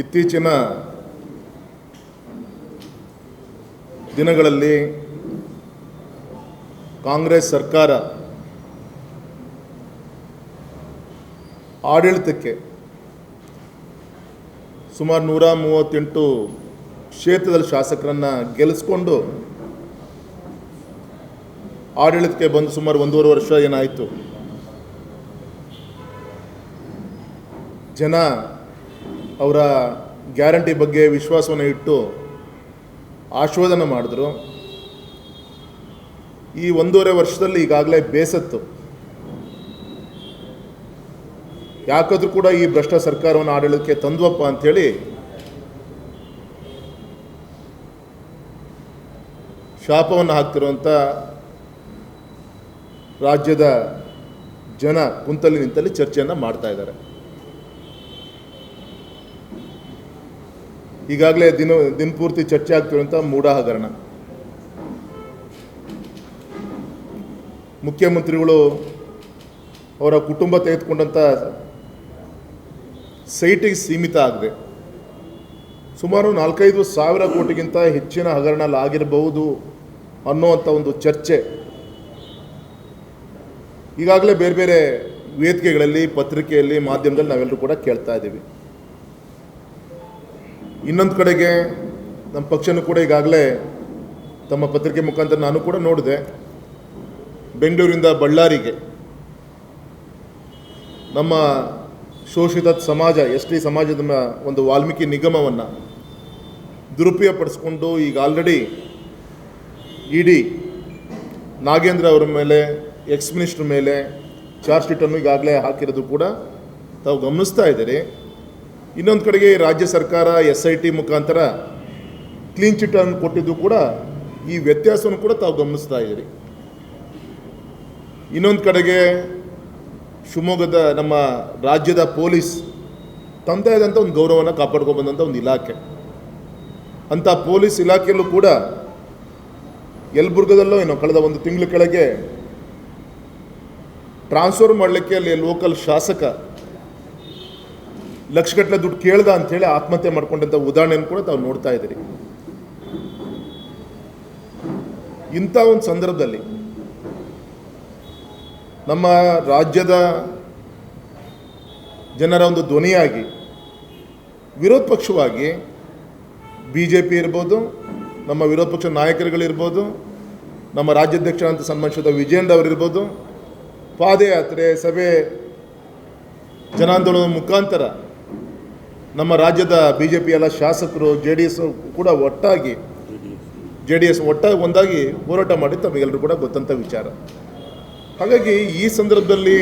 ಇತ್ತೀಚಿನ ದಿನಗಳಲ್ಲಿ ಕಾಂಗ್ರೆಸ್ ಸರ್ಕಾರ ಆಡಳಿತಕ್ಕೆ ಸುಮಾರು ನೂರ ಮೂವತ್ತೆಂಟು ಕ್ಷೇತ್ರದಲ್ಲಿ ಶಾಸಕರನ್ನು ಗೆಲ್ಲಿಸ್ಕೊಂಡು ಆಡಳಿತಕ್ಕೆ ಬಂದು ಸುಮಾರು ಒಂದೂವರೆ ವರ್ಷ ಏನಾಯಿತು? ಜನ ಅವರ ಗ್ಯಾರಂಟಿ ಬಗ್ಗೆ ವಿಶ್ವಾಸವನ್ನು ಇಟ್ಟು ಆಶ್ವಾದನೆ ಮಾಡಿದ್ರು. ಈ ಒಂದೂವರೆ ವರ್ಷದಲ್ಲಿ ಈಗಾಗಲೇ ಬೇಸತ್ತು. ಯಾಕಾದ್ರೂ ಕೂಡ ಈ ಭ್ರಷ್ಟ ಸರ್ಕಾರವನ್ನು ಆಡಳಿತಕ್ಕೆ ತಂದ್ವಪ್ಪ ಅಂಥೇಳಿ ಶಾಪವನ್ನು ಹಾಕ್ತಿರುವಂಥ ರಾಜ್ಯದ ಜನ ಕುಂತಲ್ಲಿ ನಿಂತಲ್ಲಿ ಚರ್ಚೆಯನ್ನು ಮಾಡ್ತಾ ಇದ್ದಾರೆ. ಈಗಾಗಲೇ ದಿನ ದಿನಪೂರ್ತಿ ಚರ್ಚೆ ಆಗ್ತಿರುವಂಥ ಮೂಢ ಹಗರಣ ಮುಖ್ಯಮಂತ್ರಿಗಳು ಅವರ ಕುಟುಂಬ ತೆಗೆದುಕೊಂಡಂಥ ಸೈಟಿಗೆ ಸೀಮಿತ ಆಗಿದೆ. ಸುಮಾರು ನಾಲ್ಕೈದು ಸಾವಿರ ಕೋಟಿಗಿಂತ ಹೆಚ್ಚಿನ ಹಗರಣ ಆಗಿರಬಹುದು ಅನ್ನುವಂಥ ಒಂದು ಚರ್ಚೆ. ಈಗಾಗಲೇ ಬೇರೆ ಬೇರೆ ವೇದಿಕೆಗಳಲ್ಲಿ, ಪತ್ರಿಕೆಯಲ್ಲಿ, ಮಾಧ್ಯಮದಲ್ಲಿ ನಾವೆಲ್ಲರೂ ಕೂಡ ಕೇಳ್ತಾ ಇದ್ದೀವಿ. ಇನ್ನೊಂದು ಕಡೆಗೆ ನಮ್ಮ ಪಕ್ಷನೂ ಕೂಡ ಈಗಾಗಲೇ ತಮ್ಮ ಪತ್ರಿಕೆ ಮುಖಾಂತರ ನಾನು ಕೂಡ ನೋಡಿದೆ. ಬೆಂಗಳೂರಿಂದ ಬಳ್ಳಾರಿಗೆ ನಮ್ಮ ಶೋಷಿತ ಸಮಾಜ, ಎಸ್ ಟಿ ಸಮಾಜದ ಒಂದು ವಾಲ್ಮೀಕಿ ನಿಗಮವನ್ನು ದುರುಪಯೋಗಪಡಿಸ್ಕೊಂಡು ಈಗ ಆಲ್ರೆಡಿ ಇಡಿ ನಾಗೇಂದ್ರ ಅವರ ಮೇಲೆ ಎಕ್ಸ್ ಮಿನಿಸ್ಟರ್ ಮೇಲೆ ಚಾರ್ಜ್ ಶೀಟನ್ನು ಈಗಾಗಲೇ ಹಾಕಿರೋದು ಕೂಡ ತಾವು ಗಮನಿಸ್ತಾ ಇದ್ದೀರಿ. ಇನ್ನೊಂದು ಕಡೆಗೆ ರಾಜ್ಯ ಸರ್ಕಾರ ಎಸ್ ಐ ಟಿ ಮುಖಾಂತರ ಕ್ಲೀನ್ ಚಿಟ್ಟನ್ನು ಕೊಟ್ಟಿದ್ದು ಕೂಡ ಈ ವ್ಯತ್ಯಾಸವನ್ನು ಕೂಡ ತಾವು ಗಮನಿಸ್ತಾ ಇದ್ದೀರಿ. ಇನ್ನೊಂದು ಕಡೆಗೆ ಶಿವಮೊಗ್ಗದ ನಮ್ಮ ರಾಜ್ಯದ ಪೊಲೀಸ್ ತಂದೆ ಆದಂಥ ಒಂದು ಗೌರವವನ್ನು ಕಾಪಾಡ್ಕೊಬಂದಂಥ ಒಂದು ಇಲಾಖೆ. ಅಂಥ ಪೊಲೀಸ್ ಇಲಾಖೆಯಲ್ಲೂ ಕೂಡ ಯಲಬುರ್ಗದಲ್ಲೂ ಏನೋ ಕಳೆದ ಒಂದು ತಿಂಗಳ ಕೆಳಗೆ ಟ್ರಾನ್ಸ್ಫರ್ ಮಾಡಲಿಕ್ಕೆ ಅಲ್ಲಿ ಲೋಕಲ್ ಶಾಸಕ ಲಕ್ಷಗಟ್ಟಲೆ ದುಡ್ಡು ಕೇಳ್ದ ಅಂಥೇಳಿ ಆತ್ಮಹತ್ಯೆ ಮಾಡ್ಕೊಂಡಂಥ ಉದಾಹರಣೆಯನ್ನು ಕೂಡ ತಾವು ನೋಡ್ತಾ ಇದ್ದೀರಿ. ಇಂಥ ಒಂದು ಸಂದರ್ಭದಲ್ಲಿ ನಮ್ಮ ರಾಜ್ಯದ ಜನರ ಒಂದು ಧ್ವನಿಯಾಗಿ, ವಿರೋಧ ಪಕ್ಷವಾಗಿ ಬಿ ಜೆ ಪಿ ಇರ್ಬೋದು, ನಮ್ಮ ವಿರೋಧ ಪಕ್ಷ ನಾಯಕರುಗಳಿರ್ಬೋದು ನಮ್ಮ ರಾಜ್ಯಾಧ್ಯಕ್ಷರಂತ ಸನ್ಮಾನಿಸಿದ ವಿಜಯೇಂದ್ರ ಅವರಿರ್ಬೋದು ಪಾದಯಾತ್ರೆ, ಸಭೆ, ಜನಾಂದೋಲನದ ಮುಖಾಂತರ ನಮ್ಮ ರಾಜ್ಯದ ಬಿ ಜೆ ಪಿ ಎಲ್ಲ ಶಾಸಕರು ಜೆ ಡಿ ಎಸ್ ಕೂಡ ಒಟ್ಟಾಗಿ ಜೆ ಡಿ ಎಸ್ ಒಟ್ಟಾಗಿ ಒಂದಾಗಿ ಹೋರಾಟ ಮಾಡಿ ತಮಗೆಲ್ಲರೂ ಕೂಡ ಗೊತ್ತಂಥ ವಿಚಾರ. ಹಾಗಾಗಿ ಈ ಸಂದರ್ಭದಲ್ಲಿ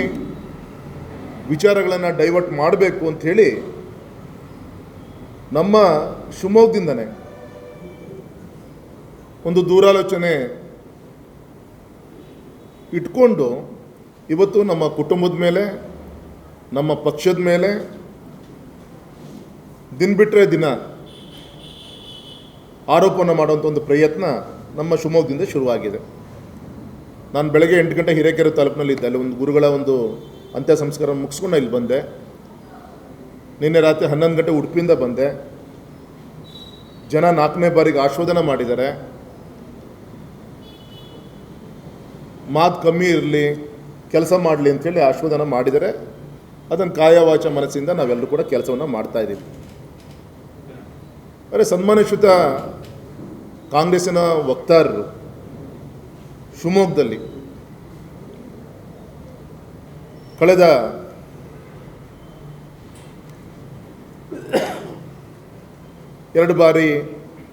ವಿಚಾರಗಳನ್ನು ಡೈವರ್ಟ್ ಮಾಡಬೇಕು ಅಂಥೇಳಿ ನಮ್ಮ ಶಿವಮೊಗ್ಗದಿಂದನೇ ಒಂದು ದೂರಾಲೋಚನೆ ಇಟ್ಕೊಂಡು ಇವತ್ತು ನಮ್ಮ ಕುಟುಂಬದ ಮೇಲೆ, ನಮ್ಮ ಪಕ್ಷದ ಮೇಲೆ ದಿನ ಬಿಟ್ಟರೆ ದಿನ ಆರೋಪವನ್ನು ಮಾಡುವಂಥ ಒಂದು ಪ್ರಯತ್ನ ನಮ್ಮ ಶಿವಮೊಗ್ಗದಿಂದ ಶುರುವಾಗಿದೆ. ನಾನು ಬೆಳಗ್ಗೆ ಎಂಟು ಗಂಟೆ ಹಿರೇಕೆರೆ ತಾಲೂಕಿನಲ್ಲಿ ಇದ್ದೆ. ಅಲ್ಲಿ ಒಂದು ಗುರುಗಳ ಒಂದು ಅಂತ್ಯ ಸಂಸ್ಕಾರ ಮುಗಿಸ್ಕೊಂಡು ಇಲ್ಲಿ ಬಂದೆ. ನಿನ್ನೆ ರಾತ್ರಿ ಹನ್ನೊಂದು ಗಂಟೆ ಉಡುಪಿಯಿಂದ ಬಂದೆ. ಜನ ನಾಲ್ಕನೇ ಬಾರಿಗೆ ಆಶೋಧನ ಮಾಡಿದ್ದಾರೆ. ಮಾತು ಕಮ್ಮಿ ಇರಲಿ, ಕೆಲಸ ಮಾಡಲಿ ಅಂತೇಳಿ ಆಶೋಧನ ಮಾಡಿದರೆ ಅದನ್ನು ಕಾಯವಾಚ ಮನಸ್ಸಿಂದ ನಾವೆಲ್ಲರೂ ಕೂಡ ಕೆಲಸವನ್ನು ಮಾಡ್ತಾ ಅರೆ ಸನ್ಮಾನಿಸುತ ಕಾಂಗ್ರೆಸ್ಸಿನ ವಕ್ತಾರರು ಶಿವಮೊಗ್ಗದಲ್ಲಿ ಕಳೆದ ಎರಡು ಬಾರಿ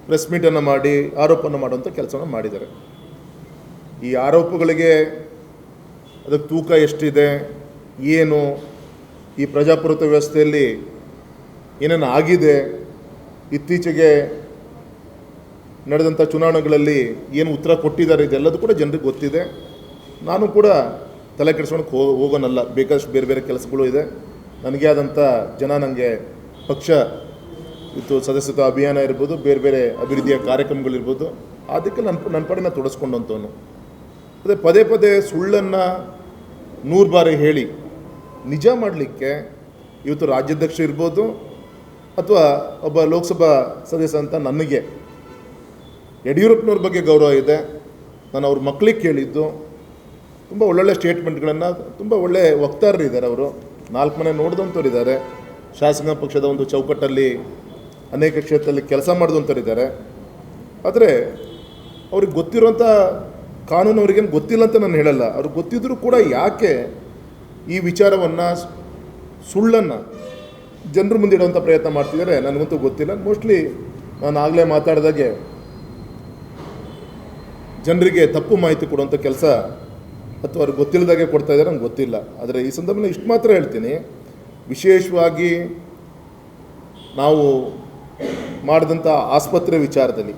ಪ್ರೆಸ್ ಮೀಟನ್ನು ಮಾಡಿ ಆರೋಪವನ್ನು ಮಾಡುವಂಥ ಕೆಲಸವನ್ನು ಮಾಡಿದ್ದಾರೆ. ಈ ಆರೋಪಗಳಿಗೆ ಅದಕ್ಕೆ ತೂಕ ಎಷ್ಟಿದೆ, ಏನು, ಈ ಪ್ರಜಾಪ್ರಭುತ್ವ ವ್ಯವಸ್ಥೆಯಲ್ಲಿ ಏನೇನು ಆಗಿದೆ ಇತ್ತೀಚೆಗೆ ನಡೆದಂಥ ಚುನಾವಣೆಗಳಲ್ಲಿ ಏನು ಉತ್ತರ ಕೊಟ್ಟಿದ್ದಾರೆ ಇದೆಲ್ಲದೂ ಕೂಡ ಜನರಿಗೆ ಗೊತ್ತಿದೆ. ನಾನು ಕೂಡ ತಲೆ ಕೆಡಿಸ್ಕೊಳಕ್ಕೆ ಹೋ, ಹೋಗೋನಲ್ಲ. ಬೇಕಷ್ಟು ಬೇರೆ ಬೇರೆ ಕೆಲಸಗಳು ಇದೆ. ನನಗೆ ಆದಂಥ ಜನ ನನಗೆ ಪಕ್ಷ ಇತ್ತು ಸದಸ್ಯತ್ವ ಅಭಿಯಾನ ಇರ್ಬೋದು, ಬೇರೆ ಬೇರೆ ಅಭಿವೃದ್ಧಿಯ ಕಾರ್ಯಕ್ರಮಗಳಿರ್ಬೋದು ಅದಕ್ಕೆ ನನ್ನ ನನ್ನ ಪಾಡಿನ ತೊಡಸ್ಕೊಂಡಂಥವನು. ಅದೇ ಪದೇ ಪದೇ ಸುಳ್ಳನ್ನು ನೂರು ಬಾರಿ ಹೇಳಿ ನಿಜ ಮಾಡಲಿಕ್ಕೆ ಇವತ್ತು ರಾಜ್ಯಾಧ್ಯಕ್ಷ ಇರ್ಬೋದು ಅಥವಾ ಒಬ್ಬ ಲೋಕಸಭಾ ಸದಸ್ಯ ಅಂತ ನನಗೆ ಯಡಿಯೂರಪ್ಪನವ್ರ ಬಗ್ಗೆ ಗೌರವ ಇದೆ. ನಾನು ಅವ್ರ ಮಕ್ಕಳಿಗೆ ಕೇಳಿದ್ದು. ತುಂಬ ಒಳ್ಳೊಳ್ಳೆ ಸ್ಟೇಟ್ಮೆಂಟ್ಗಳನ್ನು ತುಂಬ ಒಳ್ಳೆ ವಕ್ತಾರರು ಇದ್ದಾರೆ ಅವರು. ನಾಲ್ಕು ಮನೆ ನೋಡಿದಂಥವ್ರು ಇದ್ದಾರೆ. ಶಾಸಕ ಪಕ್ಷದ ಒಂದು ಚೌಕಟ್ಟಲ್ಲಿ ಅನೇಕ ಕ್ಷೇತ್ರದಲ್ಲಿ ಕೆಲಸ ಮಾಡಿದಂಥವ್ರು ಇದ್ದಾರೆ. ಆದರೆ ಅವ್ರಿಗೆ ಗೊತ್ತಿರುವಂಥ ಕಾನೂನು ಅವ್ರಿಗೇನು ಗೊತ್ತಿಲ್ಲ ಅಂತ ನಾನು ಹೇಳಲ್ಲ. ಅವ್ರಿಗೆ ಗೊತ್ತಿದ್ದರೂ ಕೂಡ ಯಾಕೆ ಈ ವಿಚಾರವನ್ನು ಸುಳ್ಳನ್ನು ಜನರ ಮುಂದೆ ಇಡುವಂಥ ಪ್ರಯತ್ನ ಮಾಡ್ತಿದ್ದಾರೆ, ನನಗಂತೂ ಗೊತ್ತಿಲ್ಲ. ಮೋಸ್ಟ್ಲಿ ನಾನು ಆಗಲೇ ಮಾತಾಡಿದಾಗೆ ಜನರಿಗೆ ತಪ್ಪು ಮಾಹಿತಿ ಕೊಡುವಂಥ ಕೆಲಸ ಅಥವಾ ಅವ್ರಿಗೆ ಗೊತ್ತಿಲ್ಲದಾಗೆ ಕೊಡ್ತಾ ಇದ್ದಾರೆ, ನಂಗೆ ಗೊತ್ತಿಲ್ಲ. ಆದರೆ ಈ ಸಂದರ್ಭದಲ್ಲಿ ಇಷ್ಟು ಮಾತ್ರ ಹೇಳ್ತೀನಿ. ವಿಶೇಷವಾಗಿ ನಾವು ಮಾಡಿದಂಥ ಆಸ್ಪತ್ರೆ ವಿಚಾರದಲ್ಲಿ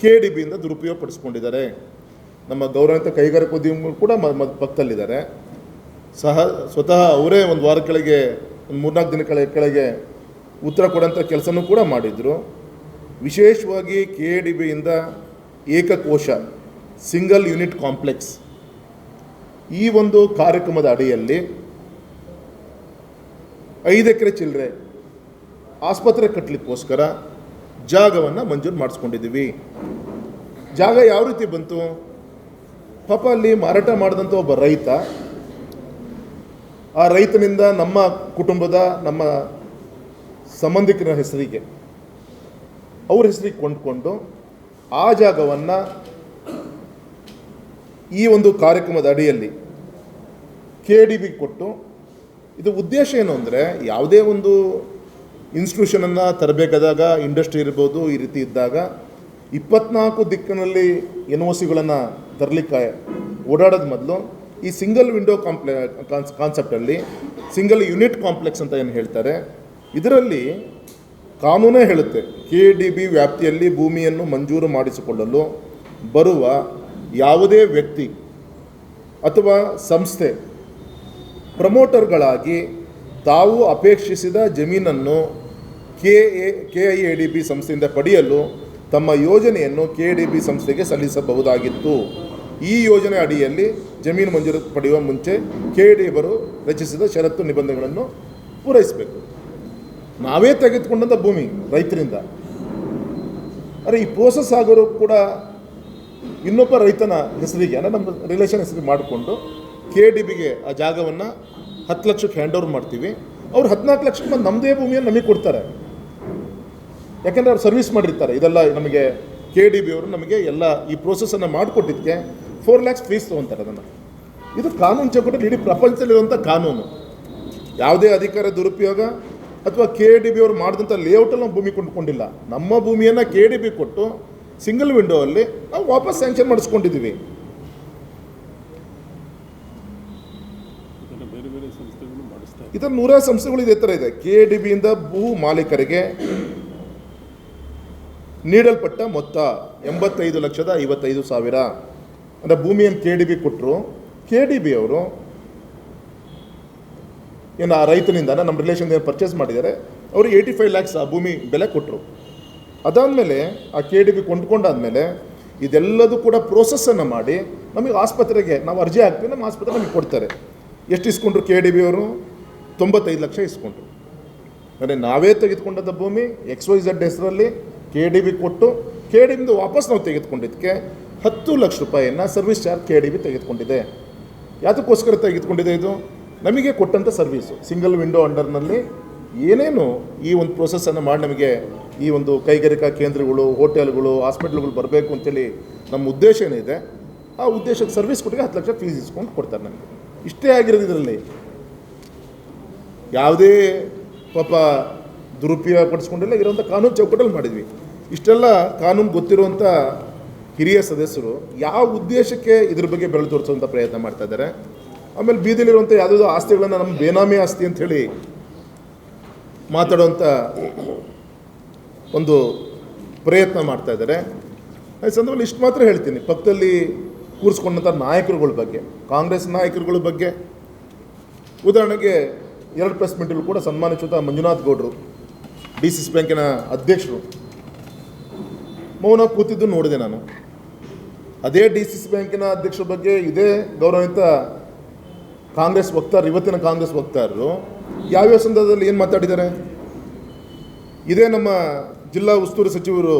ಕೆ ಡಿ ಬಿಯಿಂದ ದುರುಪಯೋಗ ಪಡಿಸ್ಕೊಂಡಿದ್ದಾರೆ ನಮ್ಮ ಗೌರವಂತ ಕೈಗಾರಿಕೋದ್ಯಮಿಗಳು ಕೂಡ ಮ ಪಕ್ಕದಲ್ಲಿದ್ದಾರೆ. ಸಹ, ಸ್ವತಃ ಅವರೇ ಒಂದು ವಾರ ಕೆಳಗೆ ಒಂದು ಮೂರ್ನಾಲ್ಕು ದಿನ ಕಳೆ ಕೆಳಗೆ ಉತ್ತರ ಕೊಡೋಂಥ ಕೆಲಸನೂ ಕೂಡ ಮಾಡಿದರು. ವಿಶೇಷವಾಗಿ ಕೆ ಡಿ ಬಿಯಿಂದ ಏಕಕೋಶ, ಸಿಂಗಲ್ ಯೂನಿಟ್ ಕಾಂಪ್ಲೆಕ್ಸ್ ಈ ಒಂದು ಕಾರ್ಯಕ್ರಮದ ಅಡಿಯಲ್ಲಿ ಐದು ಎಕರೆ ಚಿಲ್ಲರೆ ಆಸ್ಪತ್ರೆ ಕಟ್ಟಲಿಕ್ಕೋಸ್ಕರ ಜಾಗವನ್ನು ಮಂಜೂರು ಮಾಡಿಸ್ಕೊಂಡಿದ್ದೀವಿ. ಜಾಗ ಯಾವ ರೀತಿ ಬಂತು? ಪಾಪ ಅಲ್ಲಿ ಮಾರಾಟ ಮಾಡಿದಂಥ ಒಬ್ಬ ರೈತ ಆ ರೈತನಿಂದ ನಮ್ಮ ಕುಟುಂಬದ, ನಮ್ಮ ಸಂಬಂಧಿಕರ ಹೆಸರಿಗೆ, ಅವ್ರ ಹೆಸರಿಗೆ ಕೊಂಡ್ಕೊಂಡು ಆ ಜಾಗವನ್ನು ಈ ಒಂದು ಕಾರ್ಯಕ್ರಮದ ಅಡಿಯಲ್ಲಿ ಕೆ ಡಿ ಬಿ ಕೊಟ್ಟು, ಇದು ಉದ್ದೇಶ ಏನು ಅಂದರೆ ಯಾವುದೇ ಒಂದು ಇನ್ಸ್ಟಿಟ್ಯೂಷನನ್ನು ತರಬೇಕಾದಾಗ ಇಂಡಸ್ಟ್ರಿ ಇರ್ಬೋದು, ಈ ರೀತಿ ಇದ್ದಾಗ ಇಪ್ಪತ್ನಾಲ್ಕು ದಿಕ್ಕಿನಲ್ಲಿ ಎನ್ ಒ ಸಿಗಳನ್ನು ತರಲಿಕ್ಕೆ ಓಡಾಡೋದು ಮೊದಲು ಈ ಸಿಂಗಲ್ ವಿಂಡೋ ಕಾಂಪ್ಲೆ ಕಾನ್ಸ್ ಕಾನ್ಸೆಪ್ಟಲ್ಲಿ ಸಿಂಗಲ್ ಯೂನಿಟ್ ಕಾಂಪ್ಲೆಕ್ಸ್ ಅಂತ ಏನು ಹೇಳ್ತಾರೆ, ಇದರಲ್ಲಿ ಕಾನೂನೇ ಹೇಳುತ್ತೆ. ಕೆ ಡಿ ಬಿ ವ್ಯಾಪ್ತಿಯಲ್ಲಿ ಭೂಮಿಯನ್ನು ಮಂಜೂರು ಮಾಡಿಸಿಕೊಳ್ಳಲು ಬರುವ ಯಾವುದೇ ವ್ಯಕ್ತಿ ಅಥವಾ ಸಂಸ್ಥೆ ಪ್ರಮೋಟರ್ಗಳಾಗಿ ತಾವು ಅಪೇಕ್ಷಿಸಿದ ಜಮೀನನ್ನು K A K I A D B ಸಂಸ್ಥೆಯಿಂದ ಪಡೆಯಲು ತಮ್ಮ ಯೋಜನೆಯನ್ನು ಕೆ ಡಿ ಬಿ ಸಂಸ್ಥೆಗೆ ಸಲ್ಲಿಸಬಹುದಾಗಿತ್ತು. ಈ ಯೋಜನೆ ಅಡಿಯಲ್ಲಿ ಜಮೀನು ಮಂಜೂರು ಪಡೆಯುವ ಮುಂಚೆ ಕೆ ಡಿ ಬರು ರಚಿಸಿದ ಷರತ್ತು ನಿಬಂಧನೆಗಳನ್ನು ಪೂರೈಸಬೇಕು. ನಾವೇ ತೆಗೆದುಕೊಂಡಂಥ ಭೂಮಿ ರೈತರಿಂದ. ಅರೆ, ಈ ಪ್ರೋಸೆಸ್ ಆಗೋರು ಕೂಡ ಇನ್ನೊಬ್ಬ ರೈತನ ಹೆಸರಿಗೆ, ಅಂದರೆ ನಮ್ಮ ರಿಲೇಷನ್ ಹೆಸರಿಗೆ ಮಾಡಿಕೊಂಡು ಕೆ ಡಿ ಬಿಗೆ ಆ ಜಾಗವನ್ನು ಹತ್ತು ಲಕ್ಷಕ್ಕೆ ಹ್ಯಾಂಡ್ ಓವರ್ ಮಾಡ್ತೀವಿ. ಅವ್ರು ಹದಿನಾಲ್ಕು ಲಕ್ಷಕ್ಕೆ ಬಂದು ನಮ್ಮದೇ ಭೂಮಿಯನ್ನು ನಮಗೆ ಕೊಡ್ತಾರೆ. ಯಾಕೆಂದರೆ ಅವ್ರು ಸರ್ವಿಸ್ ಮಾಡಿರ್ತಾರೆ. ಇದೆಲ್ಲ ನಮಗೆ ಕೆ ಡಿ ಬಿ ಅವರು ನಮಗೆ ಎಲ್ಲ ಈ ಪ್ರೋಸೆಸನ್ನು ಮಾಡಿಕೊಟ್ಟಿದ್ದಕ್ಕೆ ಫೋರ್ ಲ್ಯಾಕ್ಸ್ ಫೀಸ್ ತೊಗೊತಾರೆ ಅದನ್ನು. ಇದು ಕಾನೂನು ಚೌಕಟ್ಟಲ್ಲಿ ಇಡೀ ಪ್ರಪಂಚದಲ್ಲಿರುವಂಥ ಕಾನೂನು. ಯಾವುದೇ ಅಧಿಕಾರ ದುರುಪಯೋಗ ಅಥವಾ ಕೆ ಡಿ ಬಿ ಅವರು ಮಾಡಿದಂಥ ಲೇಔಟಲ್ಲಿ ನಾವು ಭೂಮಿ ಕೊಂಡುಕೊಂಡಿಲ್ಲ. ನಮ್ಮ ಭೂಮಿಯನ್ನು ಕೆ ಡಿ ಬಿ ಕೊಟ್ಟು ಸಿಂಗಲ್ ವಿಂಡೋ ಅಲ್ಲಿ ನಾವು ವಾಪಸ್ ಸ್ಯಾಂಕ್ಷನ್ ಮಾಡಿಸ್ಕೊಂಡಿದ್ದೀವಿ. ಇದನ್ನು ನೂರಾರು ಸಂಸ್ಥೆಗಳು ಇದೇ ಥರ ಇದೆ. ಕೆ ಡಿ ಬಿಯಿಂದ ಭೂ ಮಾಲೀಕರಿಗೆ ನೀಡಲ್ಪಟ್ಟ ಮೊತ್ತ ಎಂಬತ್ತೈದು ಲಕ್ಷದ ಐವತ್ತೈದು ಸಾವಿರ. ಅಂದರೆ ಭೂಮಿಯನ್ನು ಕೆ ಡಿ ಬಿ ಕೊಟ್ಟರು ಕೆ ಡಿ ಬಿ ಅವರು ಏನು ಆ ರೈತನಿಂದ ನಮ್ಮ ರಿಲೇಷನ್ ಏನು ಪರ್ಚೇಸ್ ಮಾಡಿದ್ದಾರೆ, ಅವರು ಏಯ್ಟಿ ಫೈವ್ ಲ್ಯಾಕ್ಸ್ ಆ ಭೂಮಿ ಬೆಲೆ ಕೊಟ್ಟರು ಅದಾದಮೇಲೆ ಆ ಕೆ ಡಿ ಬಿ ಕೊಂಡ್ಕೊಂಡಾದ್ಮೇಲೆ ಇದೆಲ್ಲದೂ ಕೂಡ ಪ್ರೋಸೆಸ್ಸನ್ನು ಮಾಡಿ ನಮಗೆ ಆಸ್ಪತ್ರೆಗೆ ನಾವು ಅರ್ಜಿ ಹಾಕ್ತೀವಿ, ನಮ್ಮ ಆಸ್ಪತ್ರೆ ನಮಗೆ ಕೊಡ್ತಾರೆ. ಎಷ್ಟು ಇಸ್ಕೊಂಡ್ರು ಕೆ ಡಿ ಬಿ ಅವರು? ತೊಂಬತ್ತೈದು ಲಕ್ಷ ಇಸ್ಕೊಂಡ್ರು. ಅಂದರೆ ನಾವೇ ತೆಗೆದುಕೊಂಡಂಥ ಭೂಮಿ ಎಕ್ಸ್ ವೈ ಝಡ್ ಹೆಸರಲ್ಲಿ ಕೆ ಡಿ ಬಿ ಕೊಟ್ಟು ಕೆ ಡಿ ಬಿಂದು ವಾಪಸ್ ನಾವು ತೆಗೆದುಕೊಂಡಿದ್ದಕ್ಕೆ ಹತ್ತು ಲಕ್ಷ ರೂಪಾಯಿಯನ್ನು service charge K D B ತೆಗೆದುಕೊಂಡಿದೆ. ಯಾತಕ್ಕೋಸ್ಕರ ತೆಗೆದುಕೊಂಡಿದೆ ಇದು? ನಮಗೆ ಕೊಟ್ಟಂಥ ಸರ್ವೀಸು ಸಿಂಗಲ್ ವಿಂಡೋ ಅಂಡರ್ನಲ್ಲಿ ಏನೇನು ಈ ಒಂದು ಪ್ರೋಸೆಸ್ಸನ್ನು ಮಾಡಿ ನಮಗೆ ಈ ಒಂದು ಕೈಗಾರಿಕಾ ಕೇಂದ್ರಗಳು ಹೋಟೆಲ್ಗಳು ಹಾಸ್ಪಿಟ್ಲ್ಗಳು ಬರಬೇಕು ಅಂತೇಳಿ ನಮ್ಮ ಉದ್ದೇಶ ಏನಿದೆ, ಆ ಉದ್ದೇಶಕ್ಕೆ ಸರ್ವಿಸ್ ಕೊಟ್ಟಿಗೆ ಹತ್ತು ಲಕ್ಷ ಫೀಸ್ ಇಸ್ಕೊಂಡು ಕೊಡ್ತಾರೆ ನಮಗೆ. ಇಷ್ಟೇ ಆಗಿರೋದು ಇದರಲ್ಲಿ. ಯಾವುದೇ ಪಾಪ ದುರುಪಯೋಗ ಪಡಿಸ್ಕೊಂಡಿಲ್ಲ ಇರೋಂಥ ಕಾನೂನು ಚೌಕಟ್ಟಲ್ಲಿ ಮಾಡಿದ್ವಿ. ಇಷ್ಟೆಲ್ಲ ಕಾನೂನು ಗೊತ್ತಿರುವಂಥ ಹಿರಿಯ ಸದಸ್ಯರು ಯಾವ ಉದ್ದೇಶಕ್ಕೆ ಇದ್ರ ಬಗ್ಗೆ ಬೆಳೆ ತೋರಿಸುವಂಥ ಪ್ರಯತ್ನ ಮಾಡ್ತಾ ಇದ್ದಾರೆ. ಆಮೇಲೆ ಬೀದಿಲಿರುವಂಥ ಯಾವುದೋ ಆಸ್ತಿಗಳನ್ನು ನಮ್ಮ ಬೇನಾಮಿ ಆಸ್ತಿ ಅಂಥೇಳಿ ಮಾತಾಡುವಂಥ ಒಂದು ಪ್ರಯತ್ನ ಮಾಡ್ತಾ ಇದ್ದಾರೆ. ಈ ಸಂದರ್ಭದಲ್ಲಿ ಇಷ್ಟು ಮಾತ್ರ ಹೇಳ್ತೀನಿ. ಪಕ್ಕದಲ್ಲಿ ಕೂರಿಸ್ಕೊಂಡಂಥ ನಾಯಕರುಗಳ ಬಗ್ಗೆ, ಕಾಂಗ್ರೆಸ್ ನಾಯಕರುಗಳ ಬಗ್ಗೆ. ಉದಾಹರಣೆಗೆ ಎರಡು ಪ್ರೆಸ್ ಮೀಟಲ್ಲೂ ಕೂಡ ಸನ್ಮಾನಿಸುವಂಥ ಮಂಜುನಾಥ್ ಗೌಡರು, ಡಿ ಸಿ ಸಿ ಬ್ಯಾಂಕಿನ ಅಧ್ಯಕ್ಷರು. ಮೌನ ಕೂತಿದ್ದು ನೋಡಿದೆ ನಾನು. ಅದೇ ಡಿ ಸಿ ಸಿ ಬ್ಯಾಂಕಿನ ಅಧ್ಯಕ್ಷರ ಬಗ್ಗೆ ಇದೇ ಗೌರವಿತ ಕಾಂಗ್ರೆಸ್ ವಕ್ತಾರರು ಇವತ್ತಿನ ಕಾಂಗ್ರೆಸ್ ವಕ್ತಾರರು ಯಾವ್ಯಾವ ಸಂದರ್ಭದಲ್ಲಿ ಏನು ಮಾತಾಡಿದ್ದಾರೆ? ಇದೇ ನಮ್ಮ ಜಿಲ್ಲಾ ಉಸ್ತುವಾರಿ ಸಚಿವರು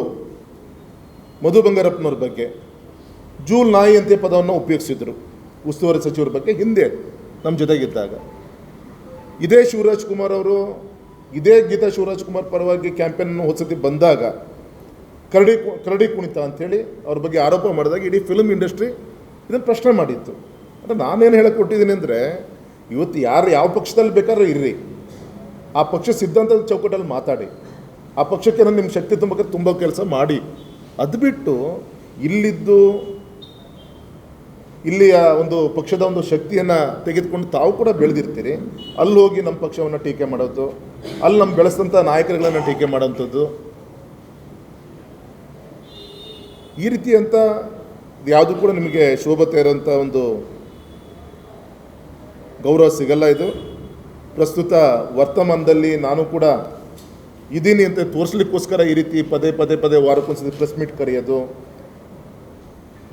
ಮಧು ಬಂಗಾರಪ್ಪನವ್ರ ಬಗ್ಗೆ, ಜೂಲ್ ನಾಯಿ ಅಂತ ಪದವನ್ನು ಉಪಯೋಗಿಸಿದರು ಉಸ್ತುವಾರಿ ಸಚಿವರ ಬಗ್ಗೆ ಹಿಂದೆ ನಮ್ಮ ಜೊತೆಗಿದ್ದಾಗ. ಇದೇ ಶಿವರಾಜ್ ಕುಮಾರ್ ಅವರು, ಇದೇ ಗೀತಾ ಶಿವರಾಜ್ ಕುಮಾರ್ ಪರವಾಗಿ ಕ್ಯಾಂಪೇನ್ ಹೊಸತಿ ಬಂದಾಗ ಕರಡಿ ಕರಡಿ ಕುಣಿತ ಅಂಥೇಳಿ ಅವ್ರ ಬಗ್ಗೆ ಆರೋಪ ಮಾಡಿದಾಗ ಇಡೀ ಫಿಲ್ಮ್ ಇಂಡಸ್ಟ್ರಿ ಇದನ್ನು ಪ್ರಶ್ನೆ ಮಾಡಿತ್ತು. ಅಂದರೆ ನಾನೇನು ಹೇಳಕ್ಕೆ ಕೊಟ್ಟಿದ್ದೀನಿ ಅಂದರೆ, ಇವತ್ತು ಯಾರು ಯಾವ ಪಕ್ಷದಲ್ಲಿ ಬೇಕಾದ್ರೂ ಇರ್ರಿ. ಆ ಪಕ್ಷ ಸಿದ್ಧಾಂತದ ಚೌಕಟ್ಟಲ್ಲಿ ಮಾತಾಡಿ. ಆ ಪಕ್ಷಕ್ಕೆ ನಾನು ನಿಮ್ಮ ಶಕ್ತಿ ತುಂಬಕ್ಕೆ ತುಂಬ ಕೆಲಸ ಮಾಡಿ. ಅದು ಬಿಟ್ಟು ಇಲ್ಲಿದ್ದು ಇಲ್ಲಿಯ ಒಂದು ಪಕ್ಷದ ಒಂದು ಶಕ್ತಿಯನ್ನು ತೆಗೆದುಕೊಂಡು ತಾವು ಕೂಡ ಬೆಳೆದಿರ್ತೀರಿ. ಅಲ್ಲಿ ಹೋಗಿ ನಮ್ಮ ಪಕ್ಷವನ್ನು ಟೀಕೆ ಮಾಡೋದು. ಅಲ್ಲಿ ನಮ್ಮ ಬೆಳೆಸಿದಂಥ ನಾಯಕರುಗಳನ್ನು ಟೀಕೆ ಮಾಡೋಂಥದ್ದು. ಈ ರೀತಿ ಅಂತ ಯಾವುದು ಕೂಡ ನಿಮಗೆ ಶೋಭತೆ ಇರೋಂಥ ಒಂದು ಗೌರವ ಸಿಗಲ್ಲ ಇದು. ಪ್ರಸ್ತುತ ವರ್ತಮಾನದಲ್ಲಿ ನಾನು ಕೂಡ ಇದ್ದೀನಿ ಅಂತ ತೋರಿಸ್ಲಿಕ್ಕೋಸ್ಕರ ಈ ರೀತಿ ಪದೇ ಪದೇ ಪದೇ ವಾರಕ್ಕೊಂದ್ಸತಿ ಪ್ರೆಸ್ ಮೀಟ್ ಕರೆಯೋದು,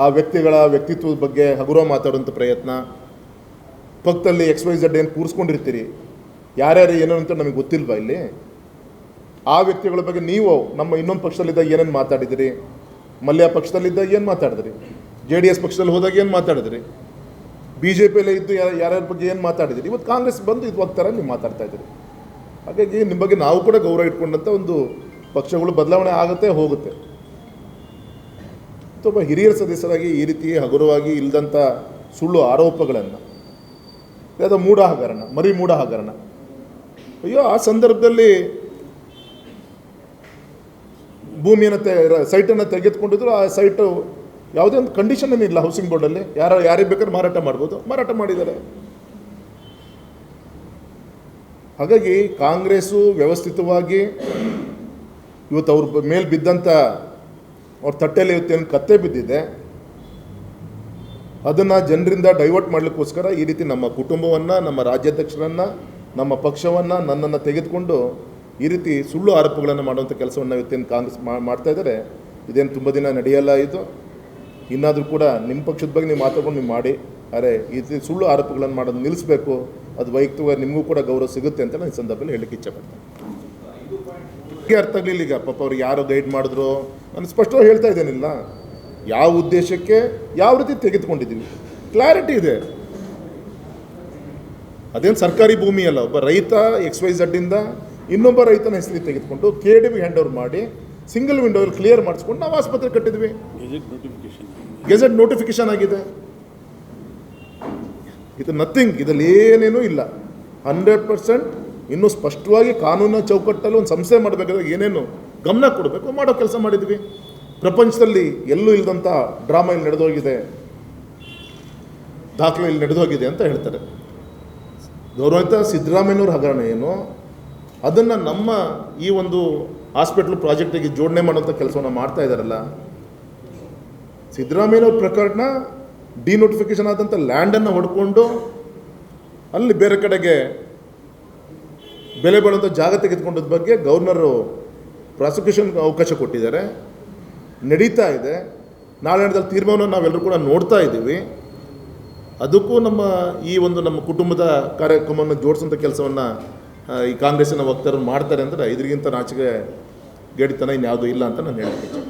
ಆ ವ್ಯಕ್ತಿಗಳ ವ್ಯಕ್ತಿತ್ವದ ಬಗ್ಗೆ ಹಗುರ ಮಾತಾಡುವಂಥ ಪ್ರಯತ್ನ. ಪಕ್ಕದಲ್ಲಿ ಎಕ್ಸ್ ವೈ ಝಡ್ ಏನು ಕೂರಿಸ್ಕೊಂಡಿರ್ತೀರಿ? ಯಾರ್ಯಾರು ಏನೋ ಅಂತ ನಮಗೆ ಗೊತ್ತಿಲ್ವಾ ಇಲ್ಲಿ? ಆ ವ್ಯಕ್ತಿಗಳ ಬಗ್ಗೆ ನೀವು ನಮ್ಮ ಇನ್ನೊಂದು ಪಕ್ಷದಲ್ಲಿದ್ದಾಗ ಏನೇನು ಮಾತಾಡಿದಿರಿ? ಮಲ್ಯ ಪಕ್ಷದಲ್ಲಿದ್ದಾಗ ಏನು ಮಾತಾಡಿದ್ರಿ? ಜೆ ಡಿ ಎಸ್ ಪಕ್ಷದಲ್ಲಿ ಹೋದಾಗ ಏನು ಮಾತಾಡಿದ್ರಿ? ಬಿ ಜೆ ಪಿಯಲ್ಲೇ ಇದ್ದು ಯಾರ, ಯಾರ್ಯಾರ ಬಗ್ಗೆ ಏನು ಮಾತಾಡಿದಿರಿ? ಇವತ್ತು ಕಾಂಗ್ರೆಸ್ ಬಂದು ಇದು ಹೋಗ್ತಾರೆ ನೀವು ಮಾತಾಡ್ತಾ ಇದ್ದೀರಿ. ಹಾಗಾಗಿ ನಿಮ್ಮ ಬಗ್ಗೆ ನಾವು ಕೂಡ ಗೌರವ ಇಟ್ಕೊಂಡಂಥ ಒಂದು ಪಕ್ಷಗಳು ಬದಲಾವಣೆ ಆಗುತ್ತೆ, ಹೋಗುತ್ತೆ. ಒಬ್ಬ ಹಿರಿಯರ ಸದಸ್ಯರಾಗಿ ಈ ರೀತಿ ಹಗುರವಾಗಿ ಇಲ್ಲದಂಥ ಸುಳ್ಳು ಆರೋಪಗಳನ್ನು, ಯಾವುದೋ ಮೂಢ ಹಗರಣ ಮರಿ ಮೂಢ ಹಗರಣ ಅಯ್ಯೋ, ಆ ಸಂದರ್ಭದಲ್ಲಿ ಭೂಮಿಯನ್ನು ತೆ ಸೈಟನ್ನು ತೆಗೆದುಕೊಂಡಿದ್ರು, ಆ ಸೈಟು ಯಾವುದೇ ಒಂದು ಕಂಡೀಷನ್ ಇಲ್ಲ ಹೌಸಿಂಗ್ ಬೋರ್ಡಲ್ಲಿ ಯಾರು ಯಾರಿಗೆ ಬೇಕಾದ್ರೆ ಮಾರಾಟ ಮಾಡ್ಬೋದು. ಮಾರಾಟ ಮಾಡಿದ್ದಾರೆ. ಹಾಗಾಗಿ ಕಾಂಗ್ರೆಸ್ಸು ವ್ಯವಸ್ಥಿತವಾಗಿ ಇವತ್ತು ಅವ್ರ ಮೇಲೆ ಬಿದ್ದಂಥ ಅವ್ರ ತಟ್ಟೆಯಲ್ಲಿ ಇವತ್ತೇನು ಕತ್ತೆ ಬಿದ್ದಿದೆ. ಅದನ್ನು ಜನರಿಂದ ಡೈವರ್ಟ್ ಮಾಡಲಿಕ್ಕೋಸ್ಕರ ಈ ರೀತಿ ನಮ್ಮ ಕುಟುಂಬವನ್ನು, ನಮ್ಮ ರಾಜ್ಯಾಧ್ಯಕ್ಷರನ್ನು, ನಮ್ಮ ಪಕ್ಷವನ್ನು ನನ್ನನ್ನು ತೆಗೆದುಕೊಂಡು ಈ ರೀತಿ ಸುಳ್ಳು ಆರೋಪಗಳನ್ನು ಮಾಡುವಂಥ ಕೆಲಸವನ್ನು ಇವತ್ತೇನು ಕಾಂಗ್ರೆಸ್ ಮಾಡ್ತಾ ಇದ್ದಾರೆ. ಇದೇನು ತುಂಬ ದಿನ ನಡೆಯಲ್ಲ ಇದು? ಇನ್ನಾದರೂ ಕೂಡ ನಿಮ್ಮ ಪಕ್ಷದ ಬಗ್ಗೆ ನೀವು ಮಾತಾಡ್ಕೊಂಡು ನೀವು ಮಾಡಿ. ಅರೆ, ಈ ರೀತಿ ಸುಳ್ಳು ಆರೋಪಗಳನ್ನು ಮಾಡೋದು ನಿಲ್ಲಿಸಬೇಕು. ಅದು ವೈಯಕ್ತಿಕವಾಗಿ ನಿಮಗೂ ಕೂಡ ಗೌರವ ಸಿಗುತ್ತೆ ಅಂತ ನಾನು ಈ ಸಂದರ್ಭದಲ್ಲಿ ಹೇಳಲಿಕ್ಕೆ ಇಚ್ಛೆಪಡ್ತೇನೆ. ಅರ್ಥ ಆಗಲಿಲ್ಲ ಈಗ? ಪಾಪ ಅವ್ರು ಯಾರು ಗೈಡ್ ಮಾಡಿದ್ರು? ನಾನು ಸ್ಪಷ್ಟವಾಗಿ ಹೇಳ್ತಾ ಇದ್ದೇನಿಲ್ಲ. ಯಾವ ಉದ್ದೇಶಕ್ಕೆ ಯಾವ ರೀತಿ ತೆಗೆದುಕೊಂಡಿದ್ದೀವಿ? ಕ್ಲಾರಿಟಿ ಇದೆ. ಅದೇನು ಸರ್ಕಾರಿ ಭೂಮಿ ಅಲ್ಲ, ಒಬ್ಬ ರೈತ ಎಕ್ಸ್ ವೈ ಇಂದ ಇನ್ನೊಬ್ಬ ರೈತನ ಹೆಸರಿಗೆ ತೆಗೆದುಕೊಂಡು K D B hand over ಮಾಡಿ ಸಿಂಗಲ್ ವಿಂಡೋಲ್ಲಿ ಕ್ಲಿಯರ್ ಮಾಡಿಸ್ಕೊಂಡು ನಾವು ಆಸ್ಪತ್ರೆ ಕಟ್ಟಿದ್ವಿ. ಗೆಜೆಟ್ ನೋಟಿಫಿಕೇಶನ್ ಗೆಜೆಟ್ ನೋಟಿಫಿಕೇಶನ್ ಆಗಿದೆ. ಇದು ನಥಿಂಗ್ ಇದರಲ್ಲಿ ಏನೇನೂ ಇಲ್ಲ. ಹಂಡ್ರೆಡ್ ಪರ್ಸೆಂಟ್ ಇನ್ನೂ ಸ್ಪಷ್ಟವಾಗಿ ಕಾನೂನಿನ ಚೌಕಟ್ಟಲ್ಲಿ ಒಂದು ಸಂಸ್ಥೆ ಮಾಡಬೇಕಾದ್ರೆ ಏನೇನು ಗಮನ ಕೊಡಬೇಕು ಮಾಡೋ ಕೆಲಸ ಮಾಡಿದ್ವಿ. ಪ್ರಪಂಚದಲ್ಲಿ ಎಲ್ಲೂ ಇಲ್ಲದಂಥ ಡ್ರಾಮಾ ಇಲ್ಲಿ ನಡೆದೋಗಿದೆ. ದಾಖಲೆ ಇಲ್ಲಿ ನಡೆದೋಗಿದೆ ಅಂತ ಹೇಳ್ತಾರೆ. ಗೌರವಿತ ಸಿದ್ದರಾಮಯ್ಯನವ್ರ ಹಗರಣ ಏನು? ಅದನ್ನು ನಮ್ಮ ಈ ಒಂದು ಹಾಸ್ಪಿಟ್ಲ್ ಪ್ರಾಜೆಕ್ಟಿಗೆ ಜೋಡಣೆ ಮಾಡೋಂಥ ಕೆಲಸವನ್ನು ಮಾಡ್ತಾ ಇದ್ದಾರಲ್ಲ ಸಿದ್ದರಾಮಯ್ಯವ್ರ ಪ್ರಕರಣ ಡಿನೋಟಿಫಿಕೇಶನ್ ಆದಂಥ ಲ್ಯಾಂಡನ್ನು ಹೊಡ್ಕೊಂಡು ಅಲ್ಲಿ ಬೇರೆ ಕಡೆಗೆ ಬೆಲೆ ಬಾಳುವಂಥ ಜಾಗ ತೆಗೆದುಕೊಂಡದ ಬಗ್ಗೆ ಗವರ್ನರು ಪ್ರಾಸಿಕ್ಯೂಷನ್ ಅವಕಾಶ ಕೊಟ್ಟಿದ್ದಾರೆ. ನಡೀತಾ ಇದೆ. ನಾಳೆ ನಡೆದಲ್ಲಿ ತೀರ್ಮಾನವನ್ನು ನಾವೆಲ್ಲರೂ ಕೂಡ ನೋಡ್ತಾ ಇದ್ದೀವಿ. ಅದಕ್ಕೂ ನಮ್ಮ ಈ ಒಂದು ನಮ್ಮ ಕುಟುಂಬದ ಕಾರ್ಯಕ್ರಮವನ್ನು ಜೋಡಿಸೋಂಥ ಕೆಲಸವನ್ನು ಈ ಕಾಂಗ್ರೆಸ್ಸಿನ ವಕ್ತಾರರು ಮಾಡ್ತಾರೆ ಅಂದರೆ ಇದ್ರಿಗಿಂತ ನಾಚಿಕೆ ಗೇಡಿತನ ಇನ್ಯಾವುದೂ ಇಲ್ಲ ಅಂತ ನಾನು ಇಚ್ಛೆ